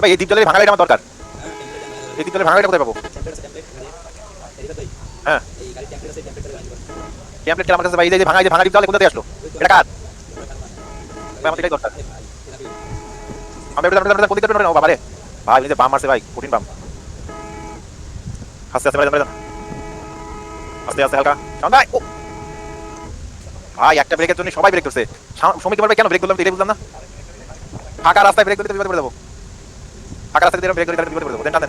ভাই, এই দ্বীপ জলের ভাঙা গাড়ি আমার দরকার। এই দ্বীপ জলের ভাঙা গাড়িটা কোথায় পাবো? হ্যাঁ। ট্যাম্পলেট আমার কাছে, ভাই, এই যে ভাঙা যে ভাঙা দ্বীপ জলে কোথা থেকে আসলো? এটা কার? ভাই, আমার দরকার। আমি এটা এটা কোন দিকে বাবা রে ভাই, এই যে বাম মারছে ভাই, কঠিন বাম। আস্তে আস্তে আস্তে আস্তে হালকা। শান্ত, ভাই ভাই, একটা ব্রেকের জন্য সবাই ব্রেক করছে। সময় ভাই কেন ব্রেক করলাম? এটাই বুঝলাম না। ফাঁকা রাস্তায় ব্রেক করতে যাব ফাঁকা রাস্তায় দিয়ে ব্রেক করে তাহলে বিপদে পড়ে যাব। দেন টান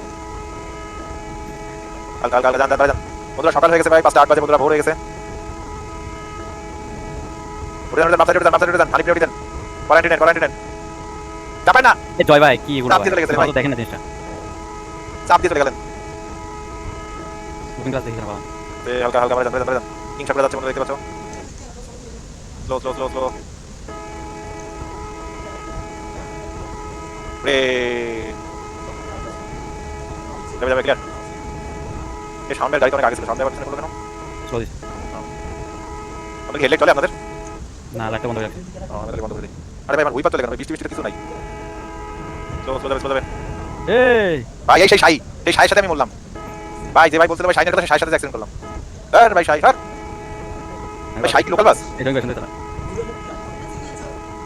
হালকা হালকা হালকা যান যান বন্ধুরা সকাল হয়ে গেছে ভাই পাঁচটা আট বাজে বন্ধুরা ভোর হয়ে গেছে। উঠে যান মাথা উঠে যান মাথা উঠে যান। হানি প্লেট দেন। কোয়ারেন্টাইন কোয়ারেন্টাইন চাপাই না। এ জয় ভাই কি উড়ো চাপ দিয়ে চলে গেছে ভাই। দেখেন না জিনিসটা। চাপ দিয়ে চলে গেলেন। বুকিং ক্লাস দেখি না বাবা হালকা হালকা মারে যান মারে যান কিং শট যাচ্ছে বন্ধুরা দেখতে পাচ্ছ? স্লো স্লো স্লো স্লো রে। যাবে যাবে ক্লিয়ার এই সামনের গাড়ি তো অনেক আগে ছিল সামনে পাচ্ছেন বলে কেন? স্লো আপনাদের হেডলাইট চলে আপনাদের? না লাইটটা বন্ধ হয়ে গেছে। আমাদের বন্ধ করে দিই। আরে ভাই আমার উইপার চলে কেন বৃষ্টি বৃষ্টি কিছু নাই। স্লো স্লো যাবে স্লো যাবে। এই! ভাই এই সেই সাই সেই সাইয়ের সাথে আমি বললাম ভাই যে ভাই বলছিল ভাই সাইনের কথা সাইয়ের সাথে অ্যাক্সিডেন্ট করলাম। আরে ভাই সাই স্যার ভাই সাই কি লোকাল বাস জয় শুনতে চালা।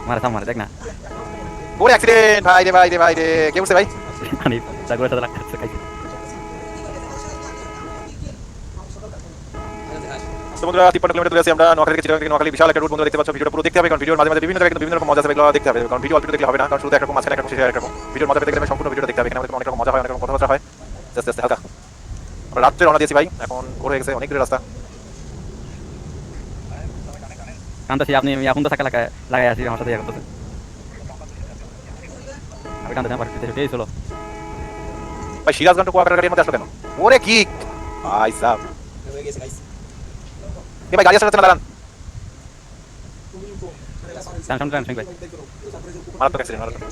মারে থাম মারে দেখ না। ওরে অ্যাক্সিডেন্ট ভাই রে ভাই রে ভাই রে। কে বলছে ভাই? আমি সাথে লাগছে খাইছে। তো বন্ধুরা তিপ্পান্ন কিলোমিটার দূরে আছি আমরা নোয়াখালী থেকে চিটাগাং থেকে নোয়াখালী বিশাল একটা রুট বন্ধুরা দেখতে পাচ্ছ ভিডিওটা পুরো দেখতে হবে কারণ ভিডিওর মাঝে মাঝে বিভিন্ন জায়গায় বিভিন্ন রকম মজা আছে এগুলো দেখতে হবে কারণ ভিডিও অল্প দেখলে হবে না কারণ শুধু একরকম মাঝখানে একরকম শেষে একরকম। ভিডিওর মজা পেতে গেলে সম্পূর্ণ ভিডিওটা দেখতে হবে এখানে অনেক রকম মজা হয় অনেক রকম কথাবার্তা হয়। আস্তে আস্তে হালকা। আমরা রাত্রে রওনা দিয়েছি ভাই এখন ভোর হয়ে গেছে অনেক দূরের রাস্তা। কান্দাছি আপনি আমি এখন তো থাকা লাগায় লাগাই আছি আমার সাথে আমি ভাই সিরাজগঞ্জ কুয়াকাটার গাড়ির মধ্যে আসলো কেন? ওরে কি? ভাই সাহ এ ভাই গাড়ি আসতে না দাঁড়ান টান টান টান ভাই মারাত্মক অ্যাক্সিডেন্ট মারাত্মক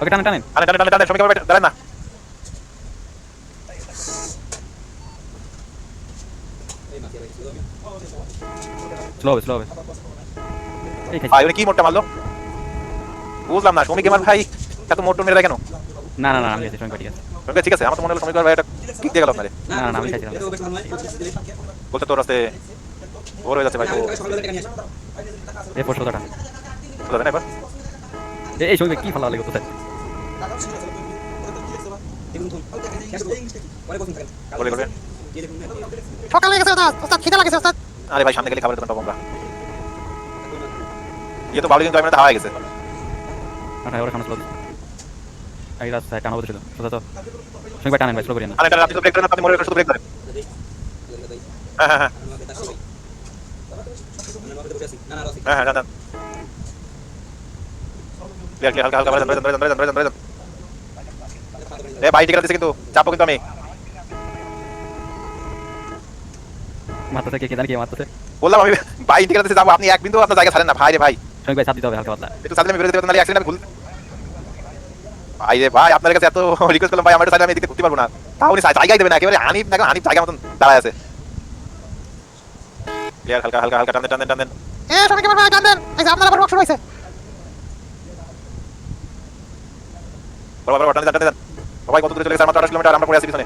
ওকে টানেন টানেন টানে টানে টানে টানে শ্রমিক দাঁড়ান না স্লো হবে স্লো হবে ভাই উনি কি মোটটা মারলো বুঝলাম না শ্রমিক আমার ভাই এত মোটর মেরে দেয় কেন না না না আমি আছি সঙ্গে ঠিক আছে ঠিক আছে আমার তো মনে হলো শ্রমিক ভাই এটা কিক দিয়ে গেল আপনারে না না আমি বলতে তোর রাস্তে ভোর হয়ে যাচ্ছে ভাই তো। সোদাটা না এবার? এই সঙ্গে কি ভালো লাগে কোথায় সকাল হয়ে গেছে ওস্তাদ। ওস্তাদ খিদে লাগেছে ওস্তাদ। আরে ভাই সামনে গেলে খাবারের দোকানটা আমরা ইয়ে তো বাবলি কিন্তু আমি হাওয়া গেছে। না ওরা খানা স্লো এই রাস্তায় টানা বলছিল সোজা তো? সঙ্গে ভাই টানেন ভাই স্লো করি না। আরে আপনি তো ব্রেক করেন আপনি মনে করেন শুধু ব্রেক করেন হ্যাঁ হ্যাঁ হ্যাঁ। হ্যাঁ হ্যাঁ জান ক্লিয়ার ক্লিয়ার হালকা হালকা বাড়ান বাড়ান বাড়ান বাড়ান বাড়ান বাড়ান এ ভাই টিকেট দিছে কিন্তু চাপো কিন্তু আমি। মারতেছে কে কে জানি কে মারতেছে? বললাম আমি ভাই টিকেট দিছে যাব আপনি এক বিন্দু আপনার জায়গা ছাড়েন না। ভাই রে ভাই। ভাই চাপ দিতে হবে হালকা পাতলা। একটু সাথে আমি বেরোতে পারতাম না অ্যাক্সিডেন্ট আমি ভুল ভাই রে ভাই আপনার কাছে এত রিকোয়েস্ট করলাম ভাই আমার সাইডে আমি এদিকে করতে পারব না। তাও উনি জায়গায় দেবে না একেবারে হানিফ না হানিফ জায়গা মতন দাঁড়ায় আছে। ক্লিয়ার হালকা হালকা হালকা টান দেন টান টান এ সবাইকে আমার ভাই জানেন এই যে আপনার আবার শুরু হয়েছে বড় বড় টান দেন টান দেন। সবাই কত দূরে চলে গেছে মাত্র আঠাশ কিলোমিটার আমরা পড়ে আছি পিছনে।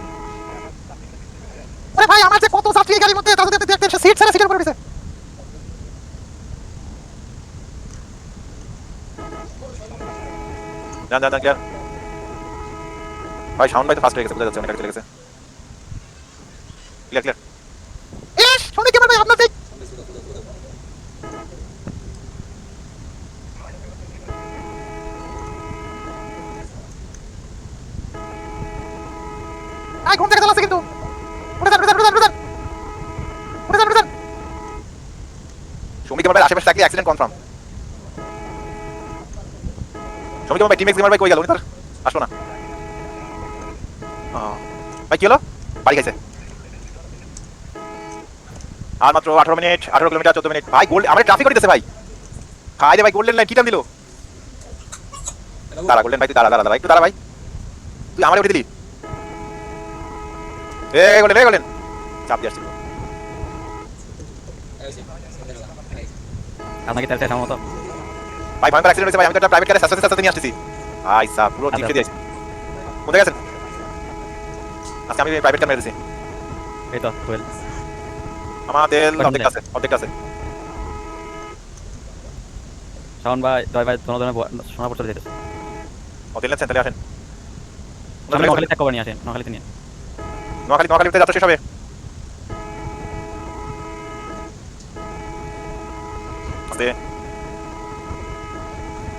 ওরে ভাই আমার যে কত যাত্রী গাড়ির মধ্যে তাদের দেখতে দেখতে সিট ছেড়ে সিটের উপরে দিছে। যান যান যান ভাই সাউন্ড ভাই তো ফাস্ট হয়ে গেছে বোঝা যাচ্ছে অনেক আগে চলে গেছে। ক্লিয়ার ক্লিয়ার এ শুনে ভাই আপনার দিক আই ঘুম থেকে চালাচ্ছে কিন্তু। উঠে যান উঠে যান উঠে যান উঠে যান। উঠে যান আমার আশেপাশে থাকলে অ্যাক্সিডেন্ট কনফার্ম শ্রমিক আমার ভাই টিম এক্স ভাই কই গেল? উনি তার আসলো না। ভাই কি হলো? বাড়ি খাইছে? আর মাত্র আঠারো মিনিট আঠারো কিলোমিটার চোদ্দ মিনিট। ভাই গোল্ড আমার ট্রাফিক করে ভাই। ভাই রে ভাই গোল্ডেন লাইন কি টাইম দিল? দাঁড়া গোল্ডেন ভাই তুই দাঁড়া দাঁড়া দাঁড়া একটু দাঁড়া ভাই। তুই আমার উঠে দিলি? এ গোল্ডেন এ গোল্ডেন। চাপ দিয়ে আসছিল আপনাকে চাই মতো ভাই ভয়ঙ্কর অ্যাক্সিডেন্ট হয়েছে ভাই আমি তো একটা প্রাইভেট কারে সাথে নিয়ে আসতেছি। আই সাহ পুরো আচ্ছা। টিপে দিয়েছি কোথায় গেছেন? আজকে আমি প্রাইভেট কার মেরেছি এই তো তেল কোথায় অর্ধেক আছে। অর্ধেক আছে। শাওন ভাই জয় ভাই দোনো দোনো সোনাপুর চলে যেতেছে তেল নেচ্ছেন তাহলে আসেন। নোয়াখালী ত্যাগ কবার নিয়ে আসেন নোয়াখালীতে নিয়ে। নোয়াখালী নোয়াখালীতে যাত্রা শেষ হবে। আস্তে।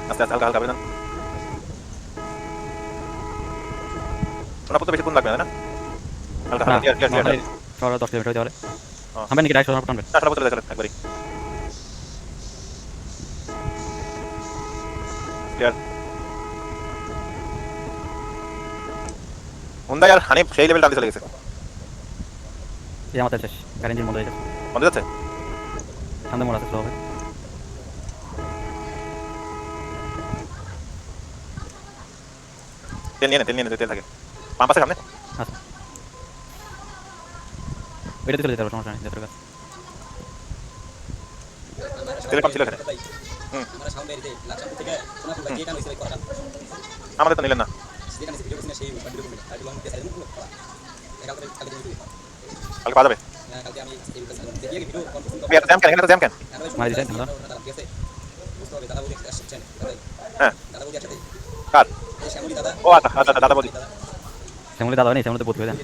আস্তে আস্তে হালকা হালকা বেদান সোনাপুর তো বেশি কোন লাগবে না? দশ কিলোমিটার হতে পারে হ্যাঁ। থামবেন নাকি ডাইরেক্ট সোনাপুর টানবেন একবারই। হুন্ডা আর হানিফ সেই লেভেল টানতে চলে গেছে। এই তেল শেষ। গাড়ি ইঞ্জিন বন্ধ হয়ে বন্ধ যাচ্ছে? সামনে মোড় আছে স্লো হবে। তেল নিয়ে নে তেল নিয়ে নে তেল থাকে। পাম্প আছে সামনে। আচ্ছা ওইটাতে চলে যেতে পারব সমস্যা নেই যতটুকু আছে। তেলের পাম্প ছিল এখানে আমাদের তো নিলেন না কালকে পাওয়া যাবে কাছে তো দাদা। বলি হ্যাঁ। শ্যামলি দাদা আচ্ছা আচ্ছা আচ্ছা, বলি শ্যামলি দাদা নেই হয়ে যান